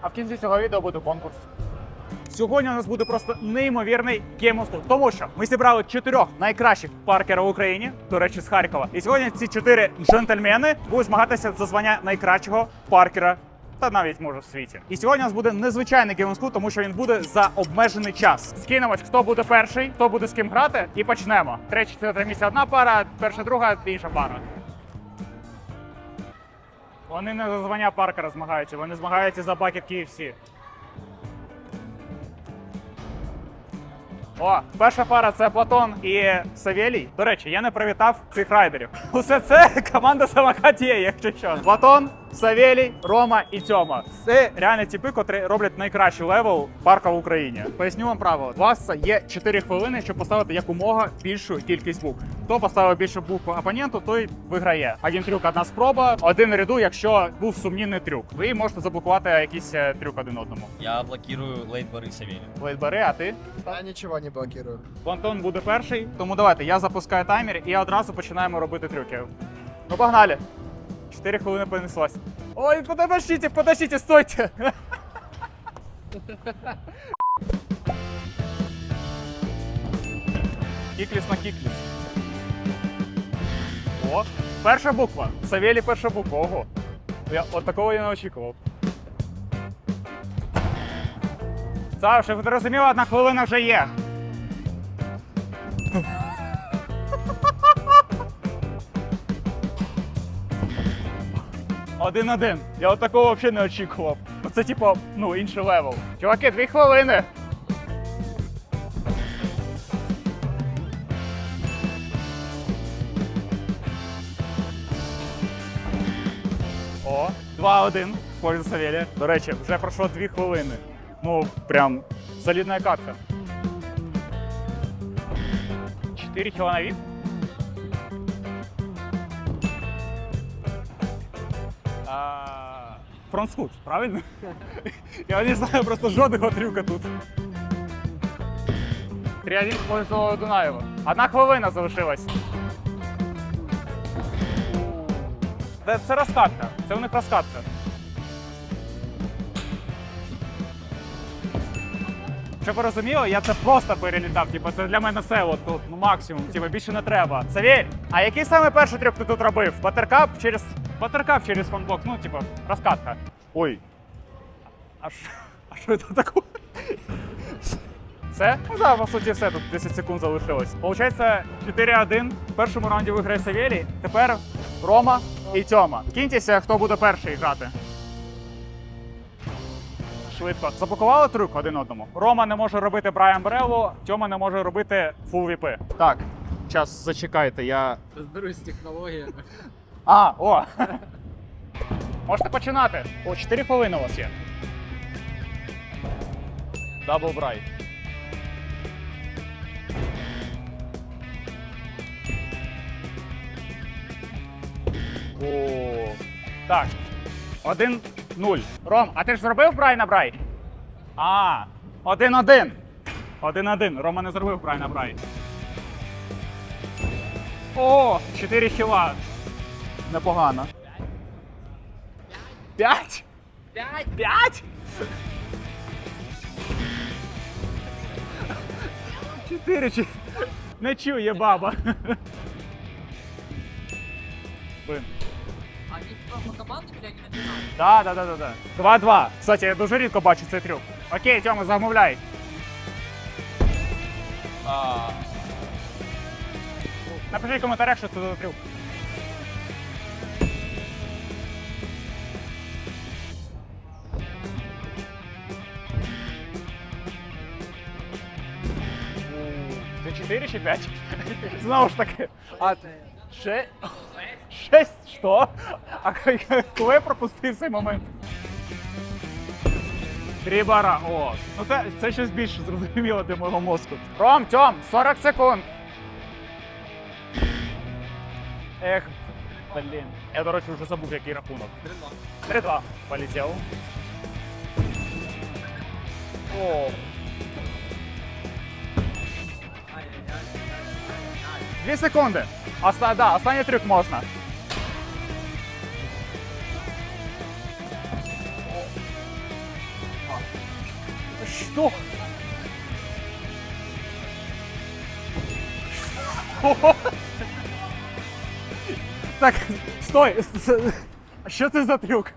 А в кінці цього відео буде конкурс. Сьогодні у нас буде просто неймовірний геймостуд, тому що ми зібрали чотирьох найкращих паркера в Україні, до речі, з Харкова. І сьогодні ці чотири джентльмени будуть змагатися за звання найкращого паркера. Та навіть може в світі. І сьогодні у нас буде незвичайний геймскул, тому що він буде за обмежений час. Скинемось, хто буде перший, хто буде з ким грати, і почнемо. Третє, четверте місце одна пара, перша, друга, інша пара. Вони не за звання паркера змагаються, вони змагаються за бакет KFC. О, перша пара це Платон і Савєлій. До речі, я не привітав цих райдерів. Усе це команда самокатіє, якщо що. Платон, Савєлій, Рома і Тьома. Це реальні типи, котрі роблять найкращий левел парка в Україні. Поясню вам правило. У вас є 4 хвилини, щоб поставити якомога більшу кількість букв. Хто поставив більше букв опоненту, той виграє. Один трюк, одна спроба, один ряду, якщо був сумнівний трюк. Ви можете заблокувати якийсь е, трюк один одному. Я блокирую лейт Бориса Веля. Лейтбери, а ти? Я ничего не блокирую. Плантон буде перший, тому давайте я запускаю таймер і одразу починаємо робити трюки. Ну погнали. Чотири хвилини понеслась. Ой, подождите, подождите, стойте. Кікліс на кікліс. О, перша буква. Савєлі перша буква. Ого. Я, от такого я не очікував. Саш, щоб ти розумів, одна хвилина вже є. Один-один. Я от такого взагалі не очікував. Ну, Це типу, ну, інший левел. Чуваки, дві хвилини. О, 2-1 в пользу Савєлія. До речі, вже пройшло дві хвилини. Ну, прям солідна катка. 4 кіла на від. А, правильно? Я не знаю просто жодного трюка тут. 3-1 Дунаєва. Одна хвилина залишилась. Це, це розкатка. Це у них розкатка. Щоб ви розуміли, я це просто перелітав. Типу, це для мене все от тут, ну максимум. Типу, більше не треба. Савєль, а який саме перший трюк ти тут робив? Батеркап через. Батеркап через фанблок, ну, типу, розкатка. Ой. А що, а це таке? Все? Ну так, по суті, все, тут 10 секунд залишилось. Получається 4-1. В першому раунді виграє Савєлій. Тепер Рома і Тьома. Кіньтеся, хто буде перший грати. Швидко. Заблокували трюк один одному. Рома не може робити Брайан Бреллу, Тьома не може робити фул віпи. Так, час зачекайте, я. Разберусь с технологиями. А, о! Можете починати. О, 4 хвилини у вас є. Дабл брай. О, так. Один нуль. Ром, а ти ж зробив брай на брай? А, один-один. Один-один. Рома не зробив брай на брай. О, 4 хіла. Непогано. П'ять? П'ять? П'ять? Чотири чи. Не чує баба. Блин. Типа по командам или они? Да, да, да, да, да. Два-два. Кстати, я дуже рідко бачу цей трюк. Окей, Тьома, замовляй. А, Напиши в коментарях, що це за трюк. 4 чи 5? Знову ж таки. А, ше... Шесть? Що? А коли я пропустив цей момент? Три бара. О, ну це, це щось більше зрозуміло для мого мозку. Ром, Тьом, 40 секунд. Ех, блін. Я, до речі, вже забув, який рахунок. 3-2. Полетів. О. Дві секунди. Оста, да, останній трюк можна. Что? Что? Так, стой! с- с- Що це за трюк?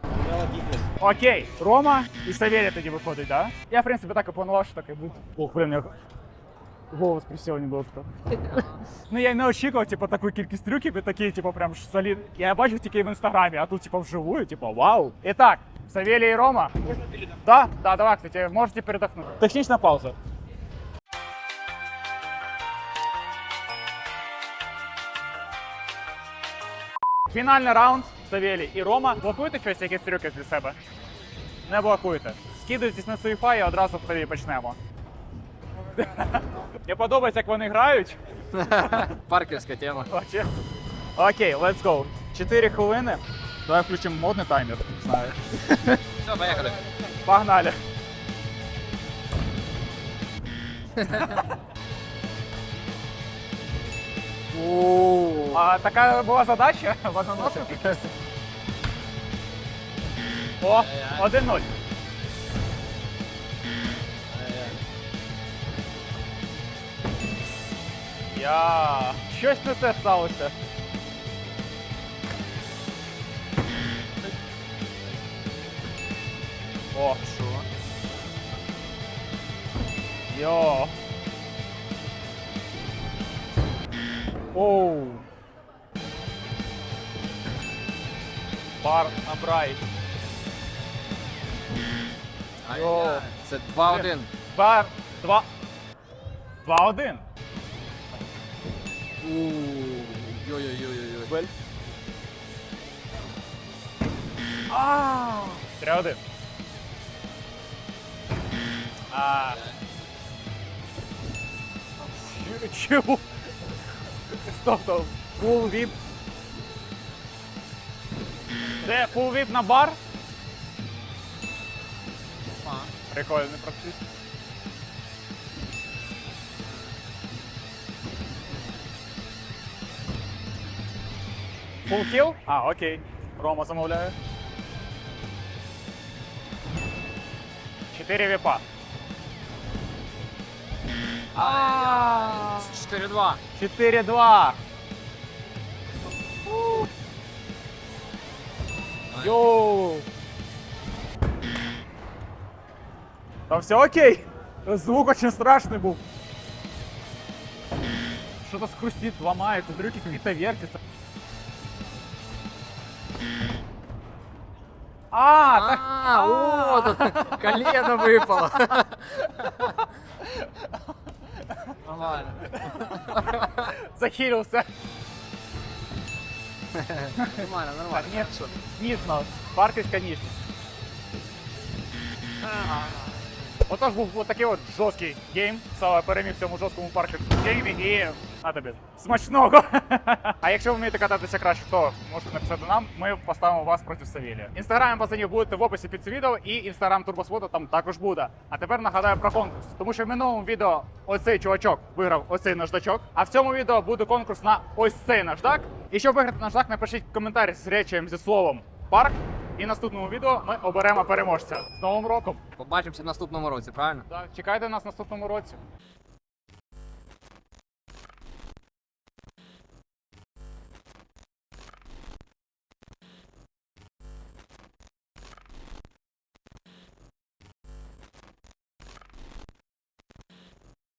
Окей, Рома і Савєлія тоді виходить, да? Я, в принципі, так і планував, що так і буде. Ох, блін, я голос присів немножко. Ну я не очікував, типу, таку кількість трюків і такі, типу, прям солід. Я бачив тільки в інстаграмі, а тут, типу, вживую, типу, вау. І так, Савелій і Рома. Да? Да, давай, кстати, можете передохнути. Технічна пауза. Фінальний раунд Савелій і Рома. Блокуєте щось, якісь трюки для себе? Не блокуйте. Скидуйтесь на свої фаї, одразу в тобі почнемо. Мені подобається, як вони грають. Паркерська тема. Окей, Окей, let's go. 4 хвилини. Давай включимо модний таймер. Знаю. Все, поїхали. Погнали. А така була задача в одноношенні. О, 1-0. Я. Щось не те сталося. О, що? Йо. Оу. Бар набрай. Йо. Це 2-1. Бар. Два. Два-один. Йой-йой-йой-йой. Бель. А. Три-один. А. Чего? Стоп, стоп. Full VIP. Це full VIP на бар? Прикольно практично. Full kill? А, окей. Рома замовляє. Чотири віпа. А. 4-2. 4-2. Йоу. Там все окей. Звук очень страшный был. Что-то скрустит, ломается, дрюки какие-то вертятся. А, так... А, о, тут колено випало. Нормально. захилился. Нормально, нормально. Нет, ніжно. Парківська ніжність. Отож був от такий от жорсткий гейм. Сава переміг в цьому жорсткому парківському геймі і на тобі. Смачного! а якщо ви вмієте кататися краще, то можете написати нам. Ми поставимо вас проти Савілія. Інстаграм пацанів будете в описі під цим відео, і інстаграм Турбосвода там також буде. А тепер нагадаю про конкурс. Тому що в минулому відео оцей чувачок виграв оцей наждачок. А в цьому відео буде конкурс на ось цей наждак. І щоб виграти наждак, напишіть коментар з речем зі словом парк. І в наступному відео ми оберемо переможця. З Новим роком! Побачимося в наступному році, правильно? Так, чекайте нас в наступному році.